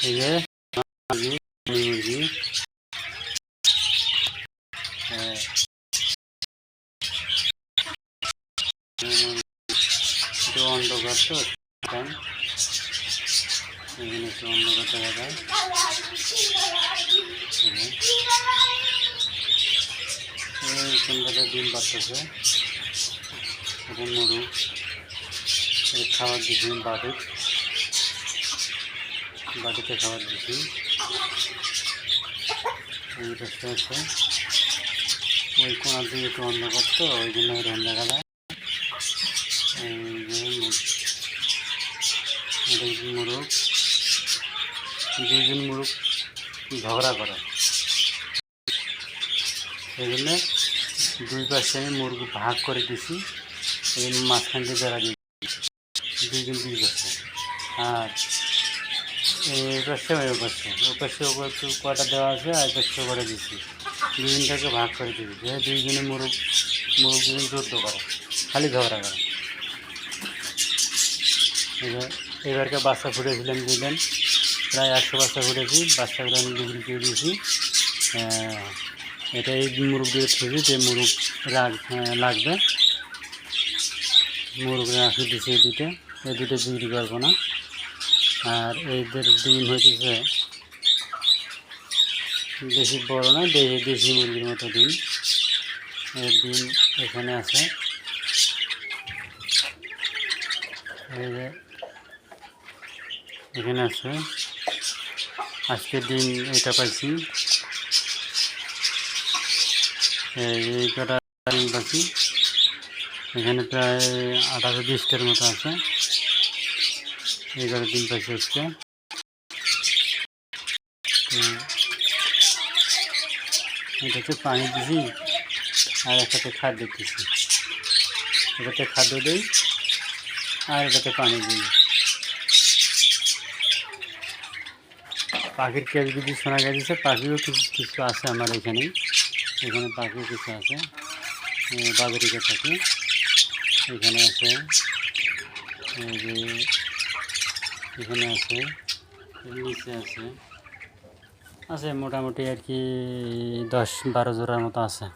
এই যে মুরগি হ্যাঁ। একটু এখানে একটু দেখা যায় কোনটাতে ডিম পাচ্ছে এটা মুরু এটা খাবার দিচ্ছি বাটিতে খাবার দিচ্ছি এই পাশে আছে ওই কোনার দিকে একটু অন্ধকার তো, ওই জন্য এরকম দেখা হচ্ছে মুরগ। দুইজন মুরগ ঝগড়া করে। সেই জন্য দুই পাশে আমি মুরগি ভাগ করে দিছি এই মাঝখান দিয়ে বেড়া দিয়ে দুইজন দুই পাশে। আর এই পাশে ওই পাশে ওই পাশে ওপর একটু কটা দেওয়া আছে আর পাশে করে দিছি দুজনটাকে ভাগ করে দিবি যে দুইজনে মুরগ মুরগ দুজন যুদ্ধ করে খালি ঝগড়া করে। এবার এবারকে বাচ্চা ফুটেছিলাম দিলেন প্রায় একশো বাচ্চা ফুটেছি বাচ্চাগুলো আমি বিক্রি করে দিয়েছি। এটা এই মুরগ দিয়ে থেকে যে মুরগ আহ, লাগবে। মুরগ রাখি দিছি এই দুটো এই দুটো বিক্রি করব না। আর এইদের ডিম হইতেছে বেশি বড় না দেশি দেশি মুরগির মতো ডিম। এর ডিম এখানে আছে। এখানে আছে। আজকে ডিম এটা পাইছি। এই কটা ডিম পাইছি। এখানে প্রায় আঠারো বিশটার মতো আছে। কটা ডিম পাইছি আজকে এটাতে পানি দিছি, আর একটাতে খাদ্য দিচ্ছি এটাতে খাদ্য দিই, আর এটাতে পানি দিই। পাখির কেউ যদি শোনা গেছে পাখিও কিছু কিছু আছে আমার এখানে এখানে পাখিও কিছু আছে। বাজারিকা পাখি। এখানে আছে। যে এখানে আছে নিচে আছে। আছে মোটামুটি আর কি দশ বারো জোড়ার মতো আছে।